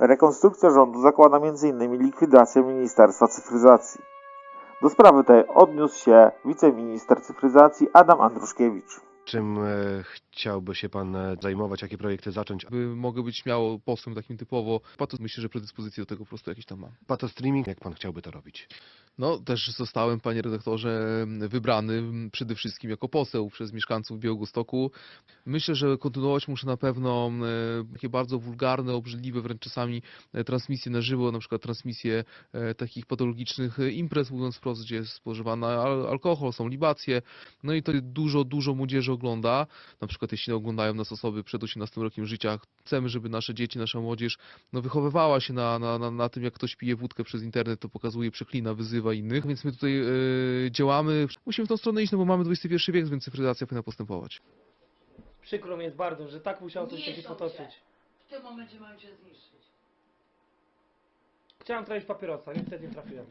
Rekonstrukcja rządu zakłada m.in. likwidację Ministerstwa Cyfryzacji. Do sprawy tej odniósł się wiceminister cyfryzacji Adam Andruszkiewicz. Czym e, chciałby się pan e, zajmować, jakie projekty zacząć? By mogę być śmiało posłem takim typowo. Myślę, że predyspozycje do tego po prostu jakieś tam mam. Pato streaming, jak pan chciałby to robić? No, też zostałem, panie redaktorze, wybrany przede wszystkim jako poseł przez mieszkańców Białegostoku. Myślę, że kontynuować muszę na pewno e, takie bardzo wulgarne, obrzydliwe wręcz czasami e, transmisje na żywo, na przykład transmisje e, takich patologicznych imprez, mówiąc wprost, gdzie jest spożywany al alkohol, są libacje. No i to dużo, dużo młodzieży ogląda. Na przykład jeśli oglądają nas osoby przed 18 rokiem życia, chcemy, żeby nasze dzieci, nasza młodzież no, wychowywała się na, na, na, na tym, jak ktoś pije wódkę przez internet, to pokazuje, przeklina, wyzywa innych, więc my tutaj e, działamy. Musimy w tą stronę iść, no bo mamy XXI wiek, więc cyfryzacja powinna postępować. Przykro mi jest bardzo, że tak musiało coś takiego Niszczą potoczyć. W tym momencie mam cię zniszczyć. Chciałem trafić papierosa, niestety nie trafiłem.